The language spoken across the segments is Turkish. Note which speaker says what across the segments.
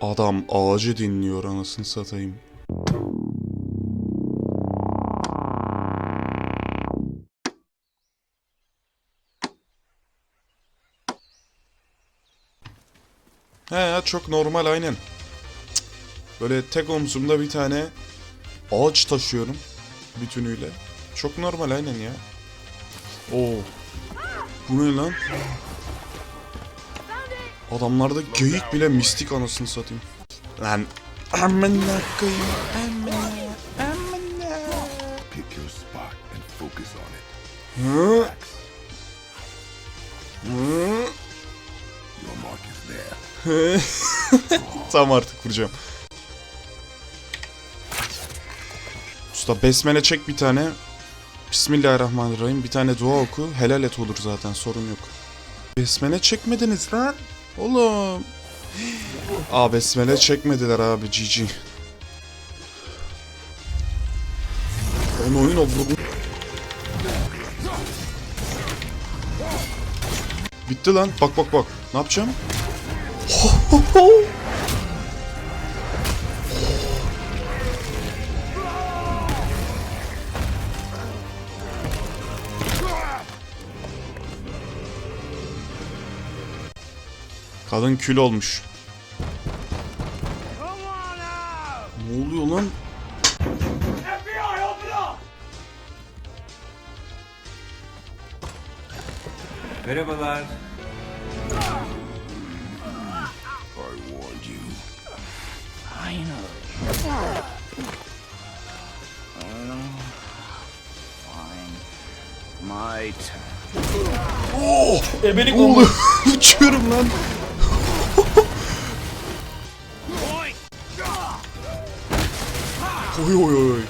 Speaker 1: Adam ağacı dinliyor anasını satayım. He çok normal aynen. Böyle tek omzumda bir tane ağaç taşıyorum bütünüyle. Çok normal aynen ya. Oo. Bu ne lan? Adamlarda geyik bile mistik anasını satayım. Lan amına koyayım. Amına. Amına.
Speaker 2: Pick your spot and focus on it.
Speaker 1: Hı? Hı?
Speaker 2: Your mark is there.
Speaker 1: Tamam artık vuracağım. Usta besmele çek bir tane. Bismillahirrahmanirrahim. Bir tane dua oku. Helal et olur zaten sorun yok. Besmele çekmediniz lan. Oğlum. Aa besmele çekmediler abi GG. Ben oyun oldu. Bitti lan. Bak bak bak. Ne yapacağım? Kadın kül olmuş. Ne oluyor lan?
Speaker 3: Merhabalar.
Speaker 2: I warned you.
Speaker 4: My turn.
Speaker 1: Oğlum uçuyorum lan. Oy oy oy.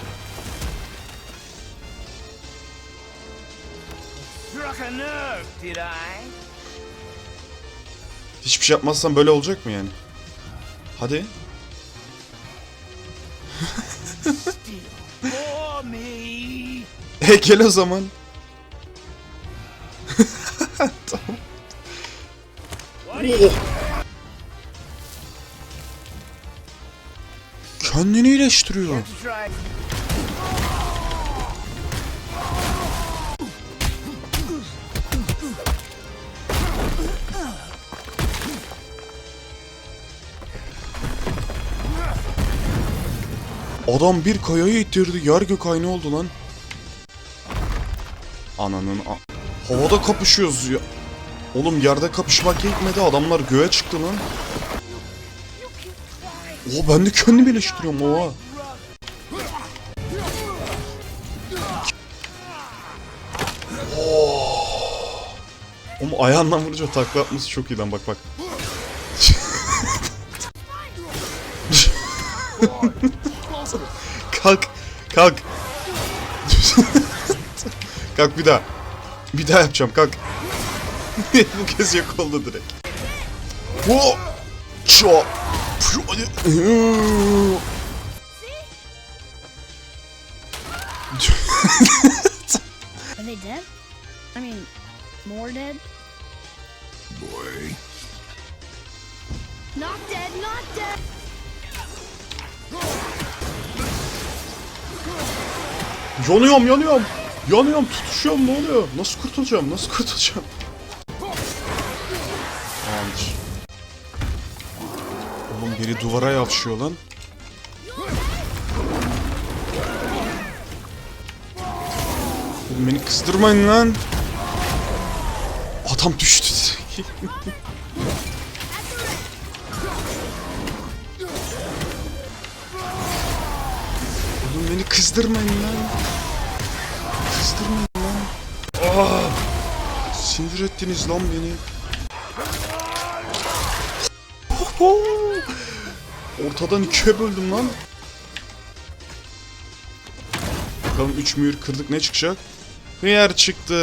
Speaker 4: Struck a nerve, did I?
Speaker 1: Hiçbir şey yapmazsan böyle olacak mı yani? Hadi. E gel o zaman. tamam. Kendini iyileştiriyor. Adam bir kayayı ittirdi. Yer gök aynı oldu lan. Ananın a- Havada kapışıyoruz ya. Oğlum yerde kapışmak yetmedi. Adamlar göğe çıktı lan. Oo ben de kendimi iyileştiriyorum oha. Oh. Oğlum ayağından vurunca takla atması çok iyi lan bak bak. Kalk. Kalk. kalk bir daha. Bir daha yapacağım kalk. Bu kez yok oldu direkt. Ho! Ço!
Speaker 5: Are they dead? I mean, more dead?
Speaker 2: Boy.
Speaker 5: Not dead, not dead!
Speaker 1: Yanıyorum yanıyorum. Yanıyorum tutuşuyorum ne oluyor? Nasıl kurtulacağım? Nasıl kurtulacağım? Biri duvara yapışıyor lan. Oğlum beni kızdırmayın lan. Adam düştü. Oğlum beni kızdırmayın lan. Kızdırmayın lan. Ah! Sinir ettiniz lan beni. Ortadan ikiye böldüm lan. Bakalım 3 mühür kırdık ne çıkacak? Hıyar çıktı.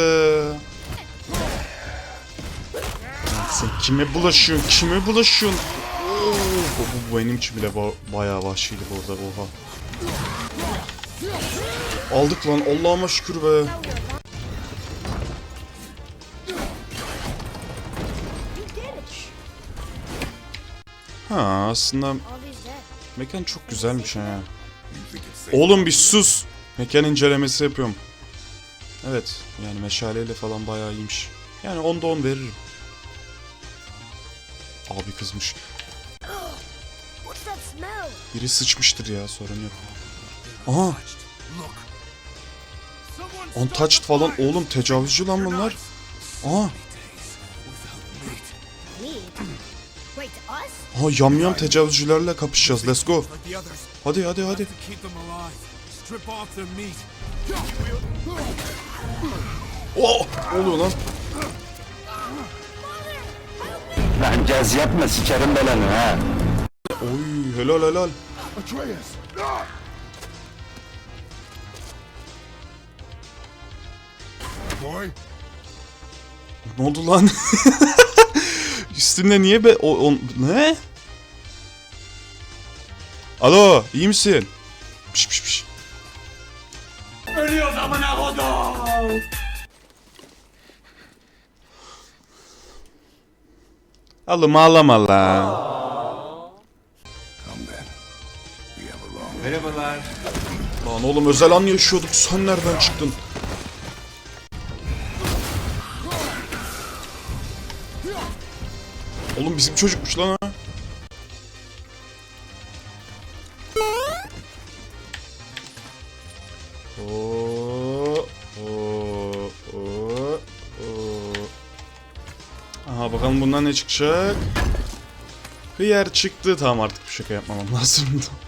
Speaker 1: Lan Sen kime bulaşıyorsun? Kime bulaşıyorsun? Oo, bu, bu benim için bile ba- bayağı vahşiydi bu arada oha. Aldık lan Allah'ıma şükür be. Ha aslında. Mekan çok güzelmiş ha. Oğlum bir sus. Mekan incelemesi yapıyorum. Evet yani meşaleyle falan bayağı iyiymiş. Yani 10'da 10 veririm. Abi kızmış. Biri sıçmıştır ya sorun yok. Aha untouched falan oğlum tecavüzcü lan bunlar. Aha, aha yamyam tecavüzcülerle kapışacağız let's go. Hadi hadi hadi. Oh, ne oluyor lan?
Speaker 6: Lan caz yapma sikerim belanı ha.
Speaker 1: Oy helal helal. Ne oldu lan? Üstümde niye be... O, o- ne? Alo, iyi misin? Piş piş piş.
Speaker 3: Ölüyoruz amına kodum.
Speaker 1: Alım ağlama la.
Speaker 2: come then. We have a long
Speaker 3: Merhabalar.
Speaker 1: Lan oğlum özel an yaşıyorduk. Sen nereden çıktın? Oğlum bizim çocukmuş lan ha. Oo, bakalım bundan ne çıkacak? Hıyar çıktı. Tamam artık bir şaka yapmamam lazım.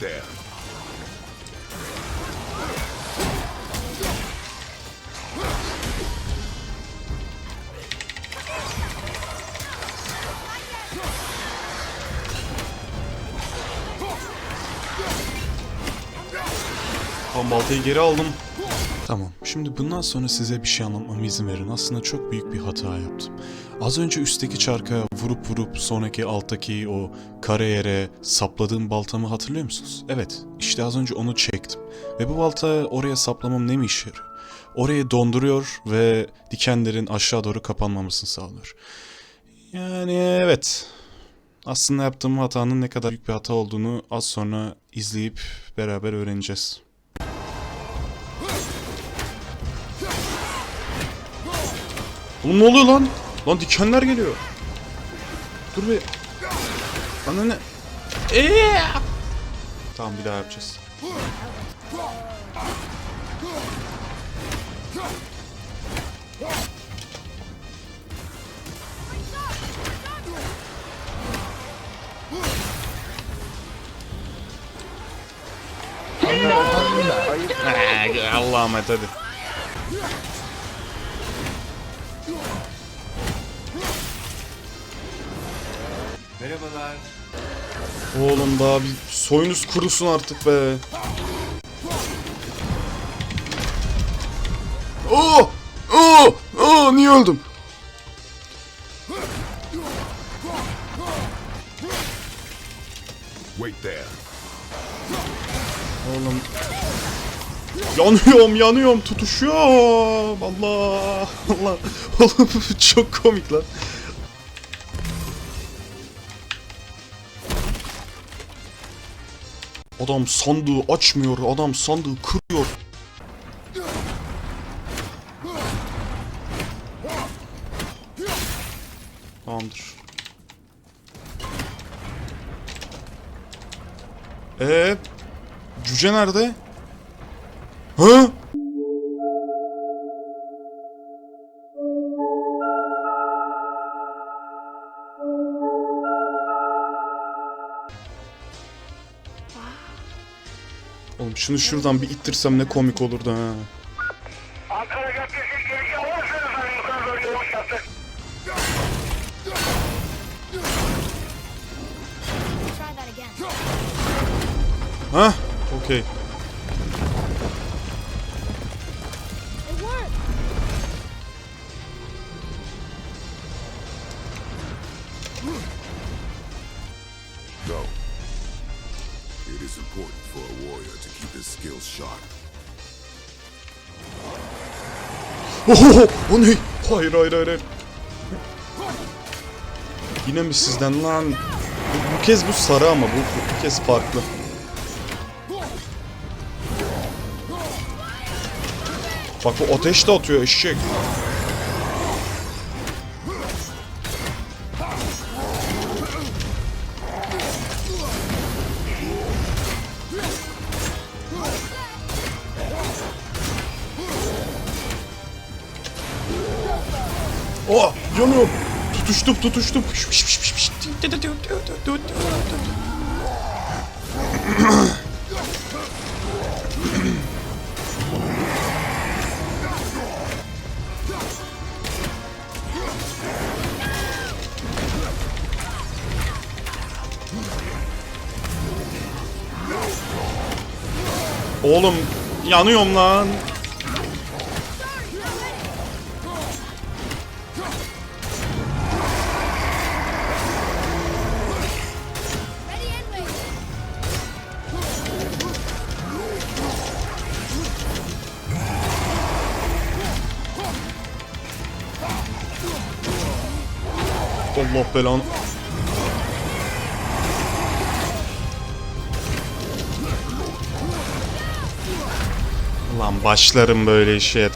Speaker 2: there.
Speaker 1: Tam baltayı geri aldım. Şimdi bundan sonra size bir şey anlatmama izin verin. Aslında çok büyük bir hata yaptım. Az önce üstteki çarka vurup vurup sonraki alttaki o kare yere sapladığım baltamı hatırlıyor musunuz? Evet. işte az önce onu çektim. Ve bu balta oraya saplamam ne mi işe yarıyor? Orayı donduruyor ve dikenlerin aşağı doğru kapanmamasını sağlıyor. Yani evet. Aslında yaptığım hatanın ne kadar büyük bir hata olduğunu az sonra izleyip beraber öğreneceğiz. Oğlum ne oluyor lan? Lan dikenler geliyor. Dur bir. Bana ne? Eee! Tamam bir daha yapacağız. Allah'ım et hadi.
Speaker 3: Merhabalar.
Speaker 1: Oğlum daha bir soyunuz kurusun artık be. Oo! Oo! Oo! Niye öldüm?
Speaker 2: Wait there.
Speaker 1: Oğlum. Yanıyorum, yanıyorum, tutuşuyorum. Allah, Allah. Oğlum çok komik lan. Adam sandığı açmıyor, adam sandığı kırıyor. Tamamdır. Ee, cüce nerede? Ha? Oğlum şunu şuradan bir ittirsem ne komik olurdu ha.
Speaker 7: Ankara Caddesi yukarı doğru yaptık.
Speaker 1: Okey. Oho, o ne? Hayır hayır hayır. Yine mi sizden lan? Bu, bu kez bu sarı ama bu, bu kez farklı. Bak bu ateş de atıyor eşek. Yanıyorum. Tutuştum tutuştum. Oğlum yanıyorum lan. Allah belanı. Lan başlarım böyle işe.